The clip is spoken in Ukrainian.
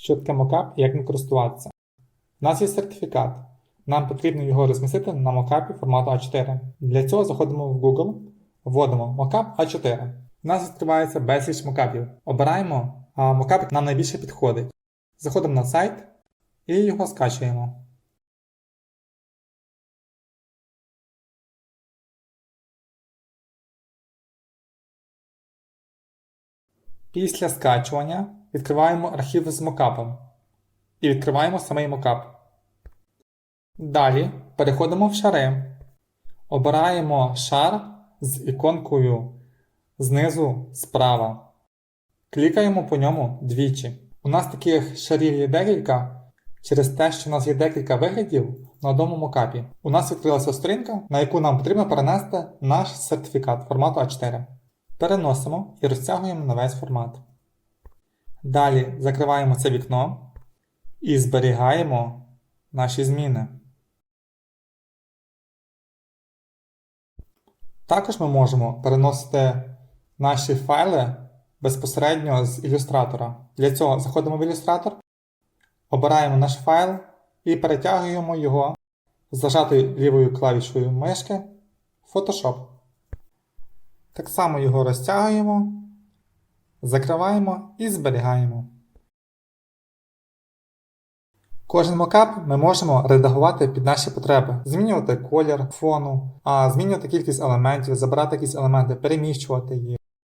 що таке мокап і як ним користуватися. У нас є сертифікат. Нам потрібно його розмістити на мокапі формату А4. Для цього заходимо в Google, вводимо мокап А4. У нас відкривається безліч мокапів. Обираємо, а мокап нам найбільше підходить. Заходимо на сайт і його скачуємо. Після скачування відкриваємо архів з мокапом і відкриваємо самий мокап. Далі переходимо в шари. Обираємо шар з іконкою знизу справа. Клікаємо по ньому двічі. У нас таких шарів є декілька через те, що у нас є декілька виглядів на одному мокапі. У нас відкрилася сторінка, на яку нам потрібно перенести наш сертифікат формату А4. Переносимо і розтягуємо на весь формат. Далі закриваємо це вікно і зберігаємо наші зміни. Також ми можемо переносити наші файли безпосередньо з ілюстратора. Для цього заходимо в ілюстратор, обираємо наш файл і перетягуємо його з зажатою лівою клавішою мишки в Photoshop. Так само його розтягуємо, закриваємо і зберігаємо. Кожен мокап ми можемо редагувати під наші потреби, змінювати колір фону, змінювати кількість елементів, забирати якісь елементи, переміщувати їх.